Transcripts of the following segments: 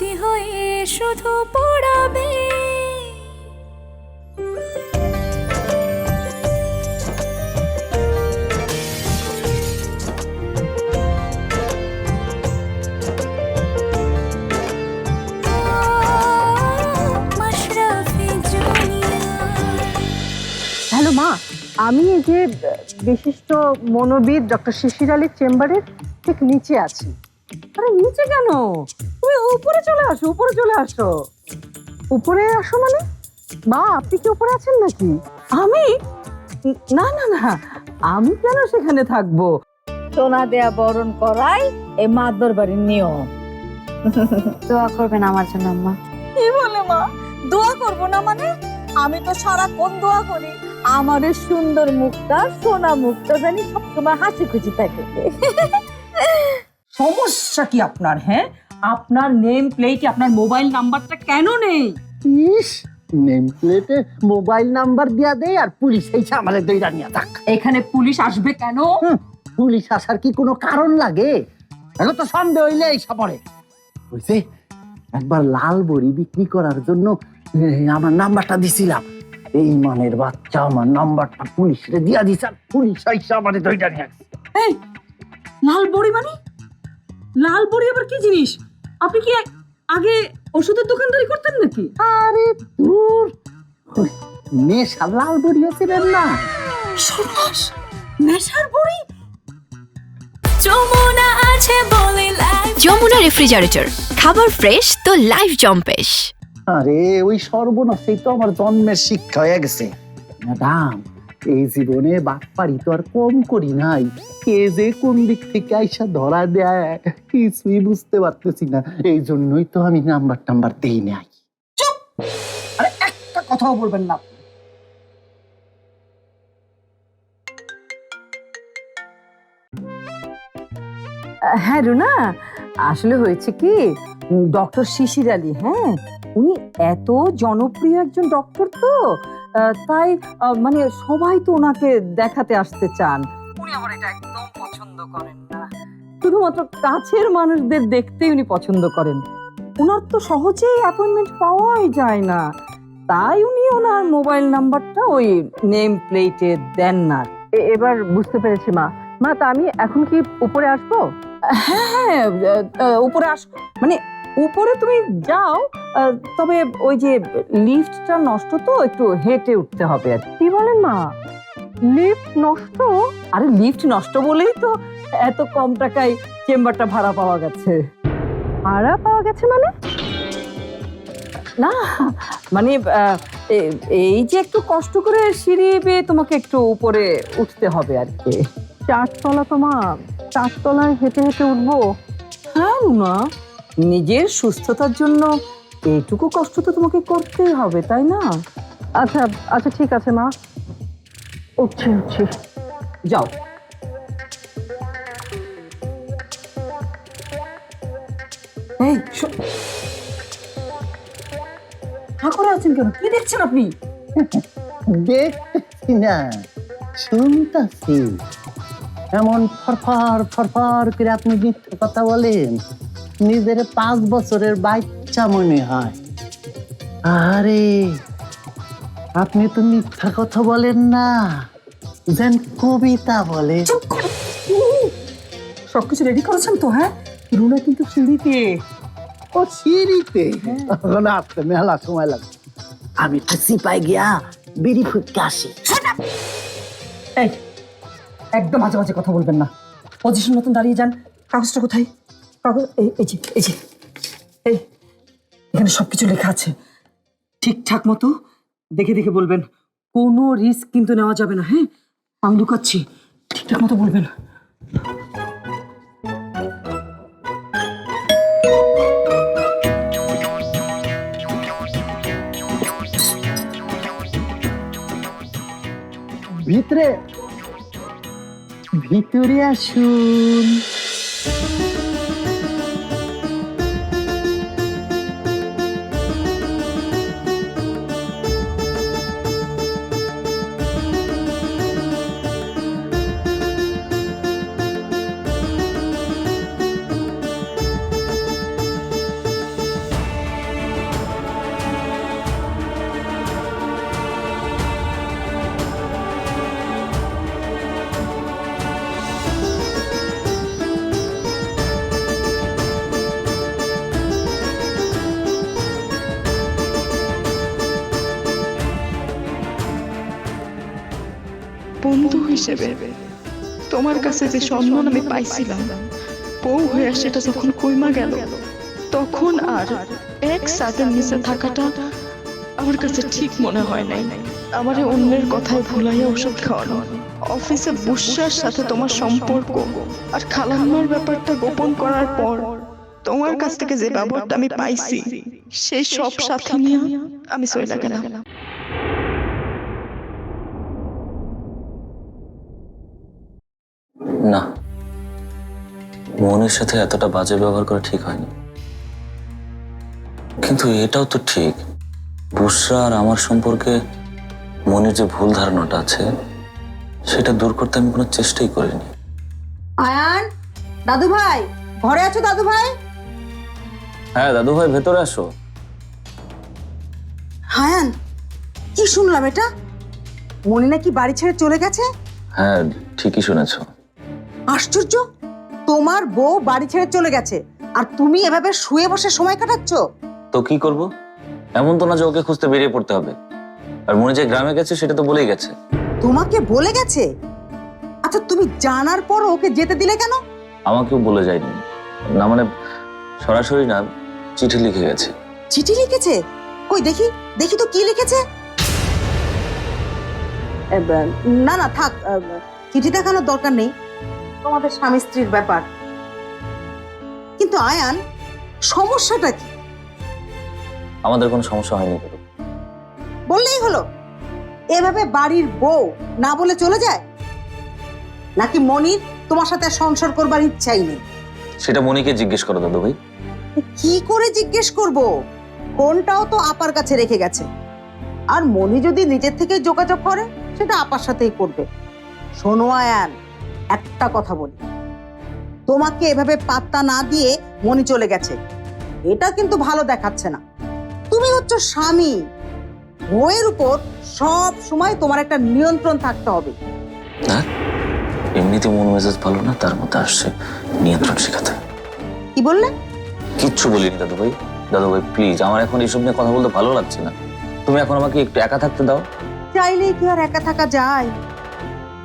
স্মৃতি হয়ে শুধু পড়াবে। হ্যালো মা, আমি এই যে বিশিষ্ট মনোবিদ ডক্টর শিশির আলীর চেম্বারের ঠিক নিচে আছি। আরে নিচে কেন? তুমি উপরে চলে আসো উপরে চলে আসো। উপরে আসো মানে? মা আপনি কি উপরে আছেন নাকি? আমি? না না না আমি কেন সেখানে থাকব? সোনা দেয়া বরণ করাই এই মাদর বাড়ির নিয়ম। দোয়া করবেন আমার জন্য আম্মা কি বলে মা? দোয়া করব না মানে? আমি তো সারাক্ষণ দোয়া করি। আমার সুন্দর মুখটা সোনা মুখটা জানি সবসময় হাসি খুশি থাকে। সমস্যা কি আপনার হ্যাঁ? আপনার নেম প্লেটে আপনার মোবাইল নাম্বারটা কেন নেই? ইস নেম প্লেটে মোবাইল নাম্বার দিয়া দেয় আর পুলিশ এই আমাদের দইরা নিয়ে থাক এখানে পুলিশ আসবে কেন? পুলিশ আসার কি কোনো কারণ লাগে? এখন তো সন্দেহ হইলে এই সপরে হইছে একবার লাল বড়ি বিক্রি করার জন্য এ, আমার নাম্বারটা দিছিলাম। এই মানের বাচ্চা আমার নাম্বারটা পুলিশে দিয়া দিছে আর পুলিশ আইসা আমাদের দইটা নিয়ে আসছে। এই লাল বড়ি মানে? লাল বড়ি আবার কি জিনিস? আপনি কি আগে ওষুধের দোকানদারি করতেন নাকি? আরে দূর নেশা লাল বড়িও ছিলেন না? সর্বনাশ। নেশার বড়ি? যমুনা আছে বলে লাইফ যমুনা রেফ্রিজারেটর খাবার ফ্রেশ তো লাইফ জম্পেশ। আরে ওই সর্বনাশেই তো আমার জন্মের শিক্ষা হয়ে গেছে। ম্যাডাম এই জীবনে বাটপাড়ি তো আর কম করি নাই। কে যে কোন দিক থেকে আইসা ধরা দেয় কিছুই বুঝতে পারতেছি না। এই জন্যই তো আমি নাম্বার টাম্বার দেই নাই। আরে একটা কথাও বলবেন না হ্যাঁ রুনা আসলে হয়েছে কি ডক্টর শিশির আলী হ্যাঁ? উনি এত জনপ্রিয় একজন ডক্টর তো তাই মানে সবাই তো ওনাকে দেখাতে আসতে চান। উনি আবার এটা একদম পছন্দ করেন না। শুধুমাত্র কাছের মানুষদের দেখতেই উনি পছন্দ করেন। ওনার তো সহজেই অ্যাপয়েন্টমেন্ট পাওয়াই যায় না। তাই উনি ওনার মোবাইল নাম্বারটা ওই নেম প্লেটে দেন না। এবার বুঝতে পেরেছি মা। মা তা আমি এখন কি উপরে আসব? হ্যাঁ হ্যাঁ উপরে আস। মানে উপরে তুমি যাও তবে ওই যে লিফটটা নষ্ট তো একটু হেঁটে উঠতে হবে আর কি। বলেন মা? লিফট নষ্ট? আরে লিফট নষ্ট বলেই তো এত কম টাকায় চেম্বারটা ভাড়া পাওয়া গেছে। ভাড়া পাওয়া গেছে মানে? না মানে এই যে একটু কষ্ট করে সিঁড়ি বেয়ে তোমাকে একটু উপরে উঠতে হবে আর কি। চারতলা তোমা চারতলায় হেঁটে হেঁটে উঠবো। হ্যাঁ না নিজের সুস্থতার জন্য এইটুকু কষ্ট তো তোমাকে করতেই হবে তাই না? আচ্ছা আচ্ছা ঠিক আছে মা। উঠছি উঠছি। যাও। এই করে আছেন কেন? কি দেখছেন আপনি? দেখতেছি না শুনতাছি। এমন ফরফর ফরফর করে আপনি মিথ্যে কথা বলেন। নিজের পাঁচ বছরের বাচ্চা মনে হয়। আরে আপনি তো মিথ্যা কথা বলেন না। যেন কবিতা বলে। সবকিছু রেডি করেছেন তো হ্যাঁ? রুনা কিন্তু সিঁড়িতে। ও সিঁড়িতে? এখন আসতে মেলা সময় লাগবে। আমি তো সিপাই গিয়া বিড়ি ফুটকে আসি। এই একদম মাঝে মাঝে কথা বলবেন না। পজিশন মতন দাঁড়িয়ে যান। কাগজটা কোথায়? কাগজ এই এই যে এই যে। এই এখানে সবকিছু লেখা আছে। ঠিকঠাক মতো দেখে দেখে বলবেন। কোনো রিস্ক কিন্তু নেওয়া যাবে না হ্যাঁ? আমি লুকাচ্ছি। ঠিকঠাক মতো বলবেন। ভিতরে ভিতরে আসুন। হিসেবে। তোমার কাছে যে সম্মান আমি পাইছিলাম, বউ হয়ে সেটা যখন কইমা গেল, তখন আর এক সাথে নিচে থাকাটা আমার কাছে ঠিক মনে হয় নাই। আমারে অন্যের কথায় ভুলাইয়া ওষুধ খাওয়ানো, অফিসে বুসার সাথে তোমার সম্পর্ক আর খালাম্মার ব্যাপারটা গোপন করার পর তোমার কাছ থেকে যে ব্যবহারটা আমি পাইছি, সেই সব সাথে নিয়ে আমি চলে গেলাম। না। মনের সাথে এতটা বাজে ব্যবহার করা ঠিক হয়নি। কিন্তু এটাও তো ঠিক। বুসরা আর আমার সম্পর্কে মনের যে ভুল ধারণাটা আছে সেটা দূর করতে আমি কোনো চেষ্টাই করিনি। আয়ান দাদু ভাই ঘরে আছো দাদু ভাই হ্যাঁ দাদু ভাই ভেতরে আসো। হায়ান কি শুনলাম এটা? মনি নাকি বাড়ি ছেড়ে চলে গেছে? হ্যাঁ ঠিকই শুনেছ। আশ্চর্য? তোমার বউ বাড়ি ছেড়ে চলে গেছে আর তুমি এভাবে শুয়ে বসে সময় কাটাচ্ছ? তো কি করব? এমন তো না যে ওকে খুঁজতে বেরিয়ে পড়তে হবে। আর মনে যে গ্রামে গেছে সেটা তো বলেই গেছে। তোমাকে বলে গেছে? আচ্ছা তুমি জানার পর ওকে যেতে দিলে কেন? আমাকেও বলে যায়নি। না মানে সরাসরি না চিঠি লিখে গেছে। চিঠি লিখেছে? কই দেখি দেখি তো কি লিখেছে? না না থাক চিঠি দেখানোর দরকার নেই। তোমাদের স্বামী স্ত্রীর ব্যাপার। কিন্তু আয়ান সমস্যাটা কি? আমাদের কোনো সমস্যা হয়নি বললেই হলো এভাবে বাড়ির বউ না বলে চলে যায়? নাকি মনির তোমার সাথে সংসার করবার ইচ্ছাই নেই? সেটা মনিকে জিজ্ঞেস করো দাদু ভাই। কি করে জিজ্ঞেস করব? ফোনটাও তো আপার কাছে রেখে গেছে। আর মনি যদি নিজের থেকে যোগাযোগ করে সেটা আপার সাথেই করবে। শোনো আয়ান একটা কথা বলি। তোমাকে এভাবে পাত্তা না দিয়ে মনি চলে গেছে। এটা কিন্তু ভালো দেখাচ্ছে না। তুমি হচ্ছে স্বামী। বইয়ের উপর সব সময় তোমার একটা নিয়ন্ত্রণ থাকতে হবে। হ্যাঁ এমনিতে মন মেজাজ ভালো না তার মধ্যে আসছে নিয়ন্ত্রণ শেখাতে। কি বললে? কিচ্ছু বলিনি দাদু ভাই দাদু ভাই প্লিজ আমার এখন এইসব নিয়ে কথা বলতে ভালো লাগছে না। তুমি এখন আমাকে একটু একা থাকতে দাও। চাইলেই কি আর একা থাকা যায়?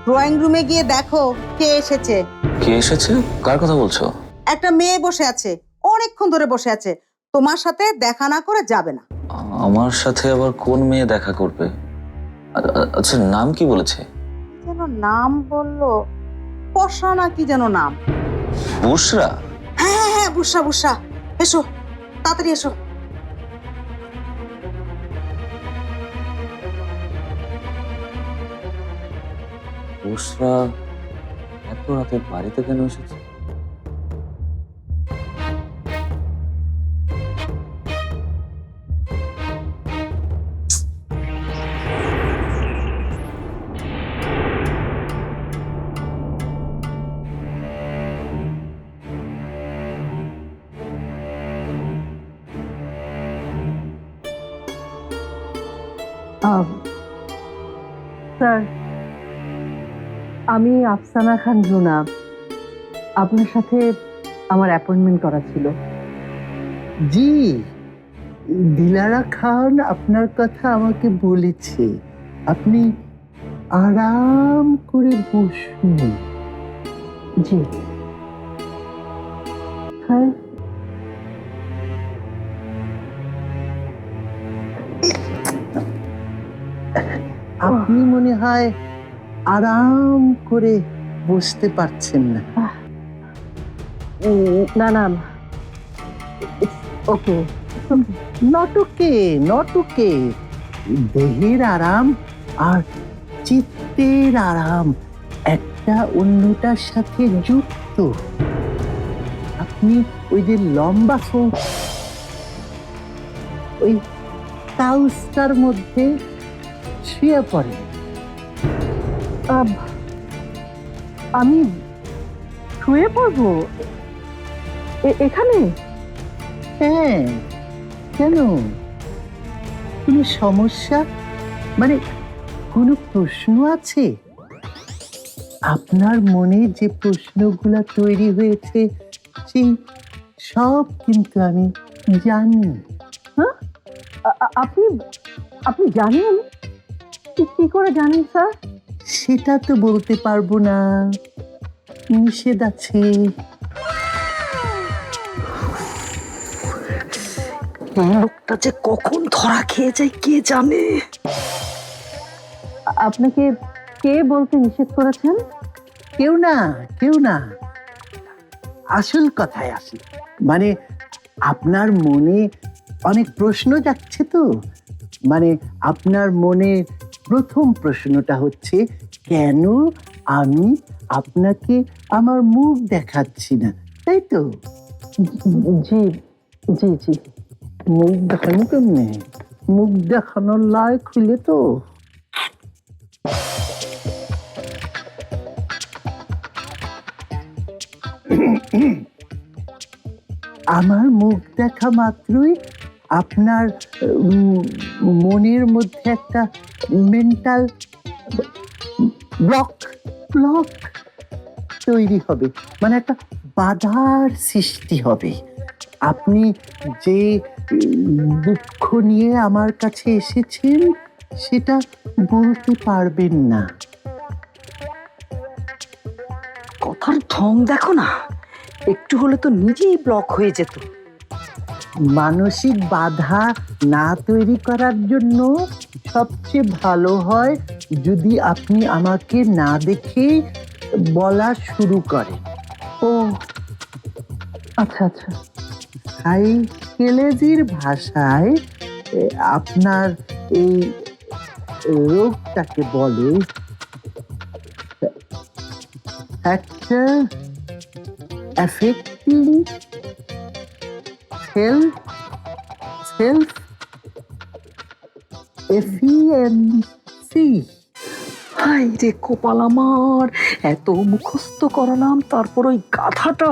ড্রয়িং রুমে গিয়ে দেখো কে এসেছে। কে এসেছে? কার কথা বলছো? একটা মেয়ে বসে আছে অনেকক্ষণ ধরে বসে আছে। তোমার সাথে দেখা না করে যাবে না। আমার সাথে আবার কোন মেয়ে দেখা করবে? আচ্ছা নাম কি বলেছে? যেন নাম বলল পশা না কি যেন নাম? বুসরা? হ্যাঁ হ্যাঁ হ্যাঁ বুসা বুসা এসো তাড়াতাড়ি এসো। বুসরা এত রাতে বাড়িতে কেন এসেছে? আমি আফসানা খান রুনা। আপনার সাথে আমার অ্যাপয়েন্টমেন্ট করা ছিল। জি দিলারা খান আপনার কথা আমাকে বলেছে। আপনি আরাম করে বসুন। জি। হ্যাঁ। আপনি মনে হয় আরাম করে বসতে পারছেন না। না না ওকে নটকে নটকে দেহের আরাম আর চিত্তের আরাম একটা অন্যটার সাথে যুক্ত। আপনি ওই যে লম্বা ফোন ওই কাউসটার মধ্যে শুয়ে পড়েন। আমি শুয়ে পড়ব? এখানে? হ্যাঁ কেন? কোনো সমস্যা? মানে কোনো প্রশ্ন আছে? আপনার মনে যে প্রশ্নগুলো তৈরি হয়েছে সেই সব কিন্তু আমি জানি। আ- আপনি আপনি জানেন? কি করে জানেন স্যার? সেটা তো বলতে পারব না। নিষেধ আছে। লোকটা যে কখন ধরা খেয়ে যায় কে জানে? আপনাকে কে বলতে নিষেধ করেছেন? কেউ না কেউ না। আসল কথায় আসি। মানে আপনার মনে অনেক প্রশ্ন যাচ্ছে তো। মানে আপনার মনে প্রথম প্রশ্নটা হচ্ছে কেন আমি আপনাকে আমার মুখ দেখাচ্ছি না? তাই তো? জি জি জি। মুখ দেখানো কেমনে? মুখ দেখানোর লায়ক হইলে তো। আমার মুখ দেখা মাত্রই আপনার মনের মধ্যে একটা মেন্টাল ব্লক ব্লক তৈরি হবে। মানে একটা বাধার সৃষ্টি হবে। আপনি যে দুঃখ নিয়ে আমার কাছে এসেছেন, সেটা বলতে পারবেন না। কথার ঢং দেখো না। একটু হলে তো নিজেই ব্লক হয়ে যেত। মানসিক বাধা না তৈরি করার জন্য সবচেয়ে ভালো হয় যদি আপনি আমাকে না দেখে বলা শুরু করেন। ও আচ্ছা আচ্ছা। সাইকেলেজির ভাষায় আপনার এই রোগটাকে বলে একটা অ্যাফেক্টিং সেলফ সেলফ এফিএমসি হাই রে কপাল আমার, এত মুখস্থ করালাম, তারপর ওই গাধাটা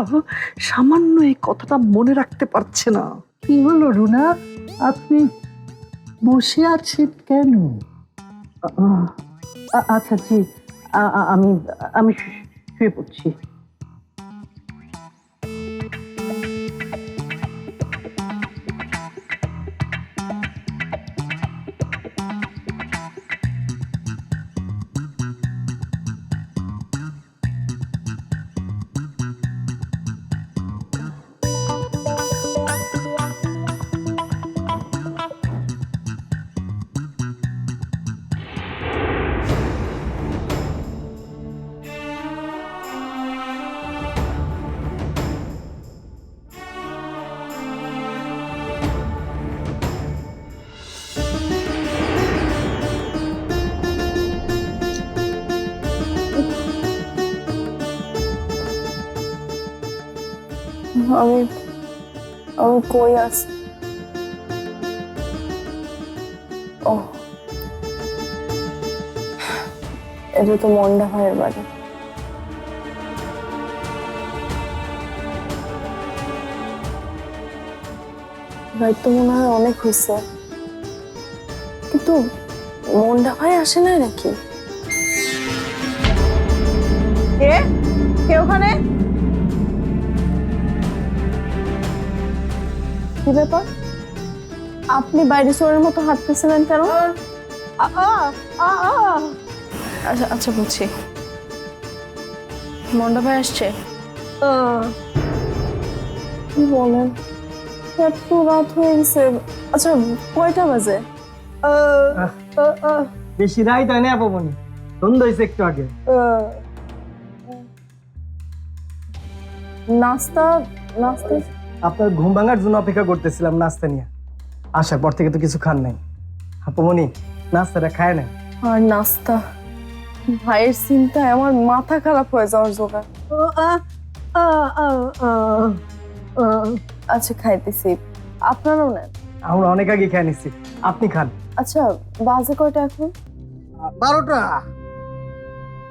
সামান্য এই কথাটা মনে রাখতে পারছে না। কি হলো রুনা? আপনি বসে আছেন কেন? আচ্ছা জি আমি আমি শুয়ে পড়ছি। আমি আমি কই আছি? ও এটা তো মন্ডা ভাইয়ের বাড়ি। ভাই, তো মনে হয় অনেক হয়েছে। কিন্তু মন্ডা ভাই আসে নাই নাকি? কে? কে ওখানে? কি ব্যাপার? আপনি বাইরে চোরের মতো হাঁটতেছিলেন কেন? আচ্ছা আচ্ছা বুঝছি। মন্ডা ভাই আসছে? কি বলেন? এত রাত হয়ে গেছে। আচ্ছা কয়টা বাজে? বেশি রাইত হয় না পাবনি সন্ধ্যা হয়েছে একটু আগে। নাস্তা নাস্তা আপনার ঘুম ভাঙার জন্য অপেক্ষা করতেছিলাম নাস্তা নিয়ে। আসার পর থেকে তো কিছু খান নাই। আপমনি নাস্তাটা খায় না আর নাস্তা? ভাইয়ের চিন্তায় আমার মাথা খারাপ হয়ে যাওয়ার জোগাড়। আচ্ছা খাইতেছি। আপনারাও নেন। আমরা অনেক আগে খেয়ে নিচ্ছি আপনি খান। আচ্ছা বাজে কয়টা এখন? বারোটা।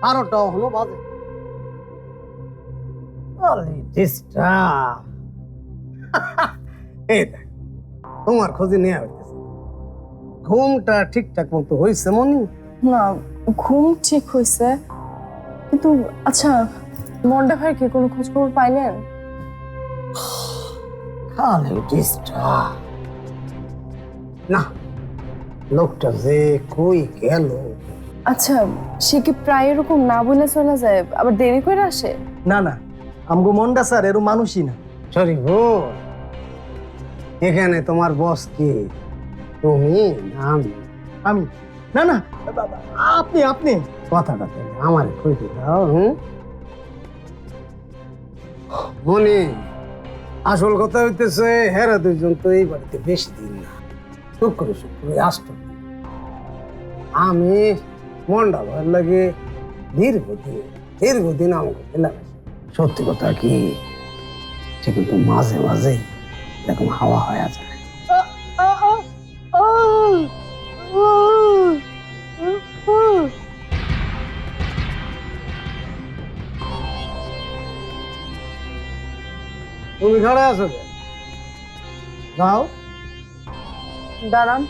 বারোটা হলো বাজে। এই দেখ, তোমার খোঁজে নেওয়া হইতেছে। ঘুমটা ঠিকঠাক মতো হয়েছে মনি? না ঘুম ঠিক হয়েছে কিন্তু আচ্ছা মন্ডা ভাই কি কোনো খোঁজ খবর পাইলেন? খালি ডিস্টার্ব না লোকটা যে কই গেল। আচ্ছা সে কি প্রায় এরকম না বলে চলে যায় আবার দেরি করে আসে? না না আমগো মন্ডা স্যার এরও মানুষই না। সরি গো এখানে তোমার বস কে? তুমি না আমি? আমি? না না। আপনি আপনি। কথাটা তো আমার দাও হুম? মনি আসল কথা হইতেছে হেরা দুজন তো এই বাড়িতে বেশি দিন না। শুক্র শুক্র আসত। আমি মন্ডা ভয়ের লাগে দীর্ঘদিন দীর্ঘদিন আমাকে পেলাম সত্যি কথা কি? সে কিন্তু মাঝে মাঝে এরকম হাওয়া হয়ে যায় তুমি ঘরে আছো? যাও। দাঁড়ান।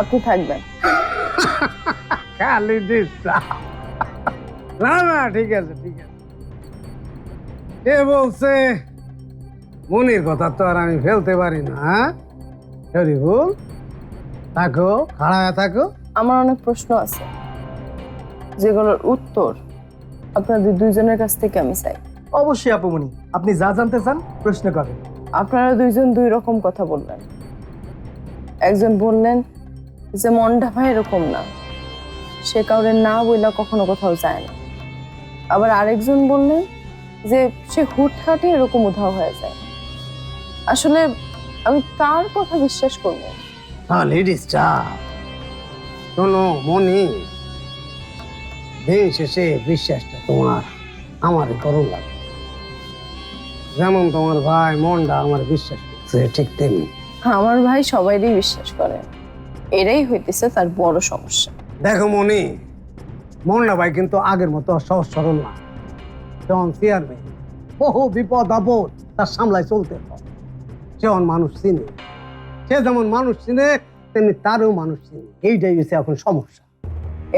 আপনি থাকবেন। খালি ডিস্টার্ব না না ঠিক আছে ঠিক আছে। এ বলছে? মনির কথা তো আর আমি ফেলতে পারি না হ্যাঁ? শরীফুল থাকো খাড়ায় থাকো। আমার অনেক প্রশ্ন আছে। যেগুলোর উত্তর আপনাদের দুইজনের কাছ থেকে আমি চাই। অবশ্যই আপুমনি আপনি যা জানতে চান প্রশ্ন করেন আপনারা দুইজন দুই রকম কথা বললেন একজন বললেন যে মনটা ভাই এরকম না। সে কাউরে না বইলা কখনো কোথাও যায় না। আবার আরেকজন বললেন যে সে হুটহাটে এরকম উধাও হয়ে যায়। আসলে আমি কার কথা বিশ্বাস করব? তাহলে ডিস্টার্ব শোনো মনি। দিন শেষে বিশ্বাসটা তোমার আমার করুন লাগে। যেমন তোমার ভাই মনটা আমার বিশ্বাস করছে ঠিক তেমনি। আমার ভাই সবাইরই বিশ্বাস করে। এটাই হইতেছে তার বড় সমস্যা। দেখো মনি মন্না ভাই কিন্তু আগের মতো সহজ সরল না। যেমন চেয়ারম্যান বহু বিপদ আপদ তার সামলায় চলতে হয়। যেমন মানুষ চিনে। সে যেমন মানুষ চিনে তেমনি তারও মানুষ চিনে। এইটাই হচ্ছে এখন সমস্যা।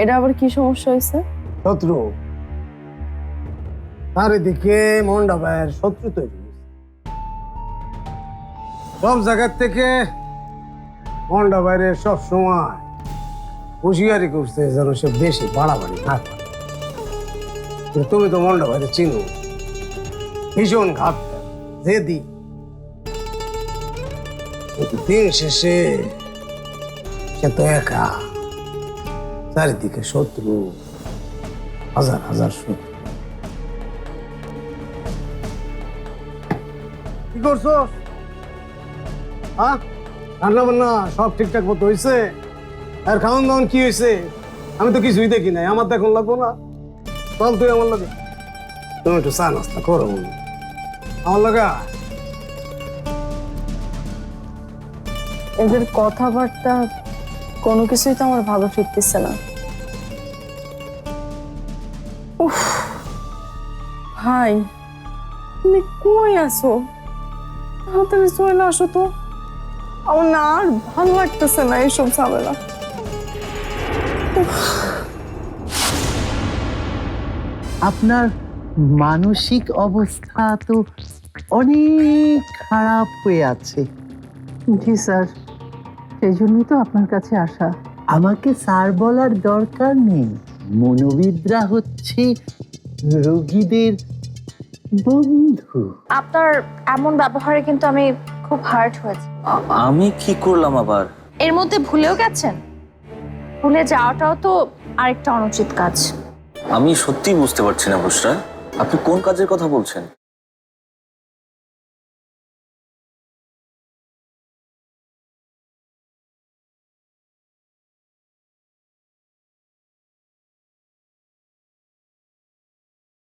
এটা আবার কি সমস্যা হয়েছে শত্রু। চারিদিকে মন্ডা ভাইয়ের শত্রু তৈরি সব জায়গার থেকে মন্ডা বাইরে সব সময় হুঁশিয়ারি করছে যেন সে বেশি বাড়াবাড়ি না করে। তুমি তো মন্ডা বাইরে চিনো। ভীষণ ঘাত জেদি কিন্তু দিন শেষে সে তো একা। চারিদিকে শত্রু, হাজার হাজার শত্রু। কি করছ হ্যাঁ? রান্না বান্না সব ঠিকঠাক মতো হয়েছে আর খাওয়ান দাওয়ান কি হয়েছে আমি তো কিছুই দেখি নাই, আমার তো এখন লাগবো না। চল তুই আমার লাগে। তুমি একটু চা নাস্তা করো। আমার লাগা এদের কথাবার্তা কোনো কিছুই তো আমার ভালো ফিরতেছে না। উফ ভাই তুমি কই আছো? তাড়াতাড়ি চলে আসো তো। আমার না আর ভালো লাগতেছে না এইসব ঝামেলা। আপনার মানসিক অবস্থা তো অনেক খারাপ হয়ে আছে। জি স্যার। সেই জন্যই তো আপনার কাছে আসা। আমাকে স্যার বলার দরকার নেই। মনোবিদরা হচ্ছে রোগীদের বন্ধু। আপনার এমন ব্যবহারে কিন্তু আমি খুব হার্ট হয়েছে। আমি কি করলাম আবার? এর মধ্যে ভুলেও গেছেন? ভুলে যাওয়াটাও তো আরেকটা অনুচিত কাজ। আমি সত্যিই বুঝতে পারছি না বুসরা আপনি কোন কাজের কথা বলছেন?